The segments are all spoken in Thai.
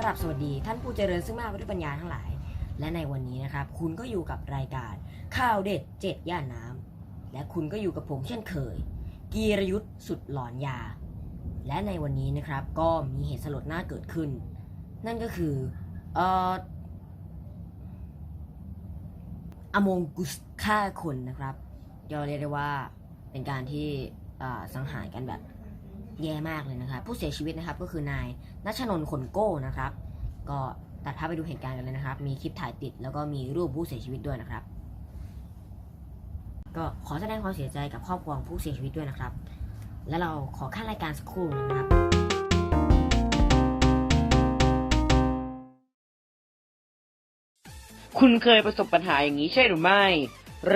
กราบสวัสดีท่านผู้เจริญซึ่งมากด้วยปัญญาทั้งหลาย และในวันนี้นะครับ คุณก็อยู่กับรายการข่าวเด็ดเจ็ดย่านน้ำและคุณก็อยู่กับผมเช่นเคย กีรยุทธ์สุดหลอนยา และในวันนี้นะครับก็มีเหตุสลดน่าเกิดขึ้น นั่นก็คือเอ่ออมงกุสฆ่าคนนะครับเราเรียกได้ว่าเป็นการที่สังหารกันแบบ แย่มากเลยนะครับ ผู้เสียชีวิตนะครับก็คือนายนัชนนท์ขนโก้นะครับ ก็ตัดภาพไปดูเหตุการณ์กันเลยนะครับ มีคลิปถ่ายติดแล้วก็มีรูปผู้เสียชีวิตด้วยนะครับ ก็ขอแสดงความเสียใจกับครอบครัวผู้เสียชีวิตด้วยนะครับ และเราขอขั้นรายการสักครู่นะครับคุณเคยประสบปัญหาอย่างนี้ใช่หรือไม่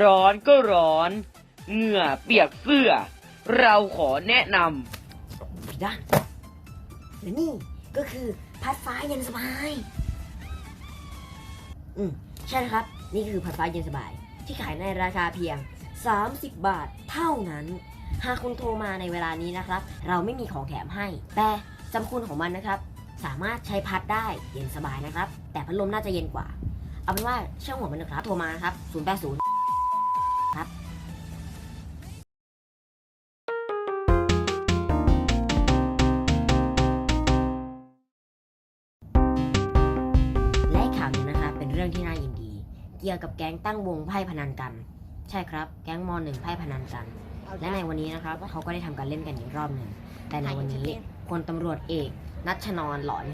ร้อนก็ร้อน เหงื่อเปียกเสื้อ เราขอแนะนผิ ดด้านและนี่ก็คือพัดฟ้าเย็นสบาย อืมใช่นะครับ นี่คือพัดฟ้าเย็นสบาย ที่ขายในราคาเพียง 30 บาทเท่านั้น หากคุณโทรมาในเวลานี้นะครับ เราไม่มีของแถมให้ แต่จำคุณของมันนะครับ สามารถใช้พัดได้เย็นสบายนะครับ แต่พัดลมน่าจะเย็นกว่า เอาเป็นว่าช่างหัวมันนะครับ โทรมานะครับ 080 ครับ รับเป็นเรื่องที่น่ายินดี เกี่ยวกับแก๊งตั้งวงไพ่พนันกัน ใช่ครับ แก๊งมหนึ่งไพ่พนันกัน และในวันนี้นะครับเขาก็ได้ทำการเล่นกันอีกรอบหนึ่ง แต่ในวันนี้พลตำรวจเอกนัชนนหลอน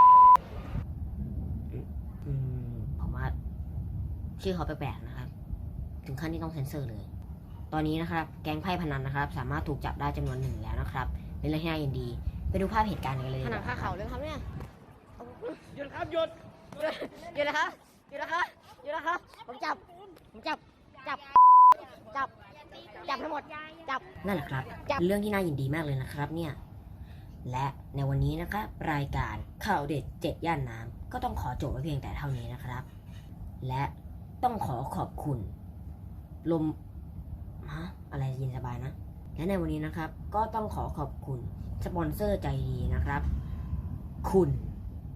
อืมผมว่าชื่อเขาแปลกๆนะครับ ถึงขั้นที่ต้องเซ็นเซอร์เลย ตอนนี้นะครับ แก๊งไพ่พนันนะครับ สามารถถูกจับได้จำนวนหนึ่งแล้วนะครับเป็นเรื่องที่น่ายินดี ไปดูภาพเหตุการณ์กันเลยผดีกนังว่าคาเขาเลยครับเนี่ยำหยุดครับหยุดหยุดนะครับ หยุดนะครับหยุดนะครับผมจับ ผมจับ จับ จับ จับทั้งหมด จับ นั่นแหละครับจับ เรื่องที่น่ายินดีมากเลยนะครับเนี่ย และในวันนี้นะครับรายการข่าวเด็ดเจ็ดย่านน้ำก็ต้องขอจบไว้เพียงแต่เท่านี้นะครับ และต้องขอขอบคุณ ลมฮะอะไรเย็นสบายนะ และในวันนี้นะครับ ก็ต้องขอขอบคุณสปอนเซอร์ใจดีนะครับ คุณ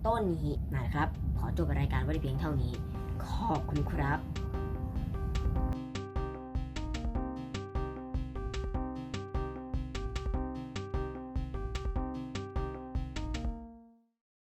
ต้นนี้นะครับ ขอจบรายการไว้เพียงเท่านี้ ขอบคุณครับ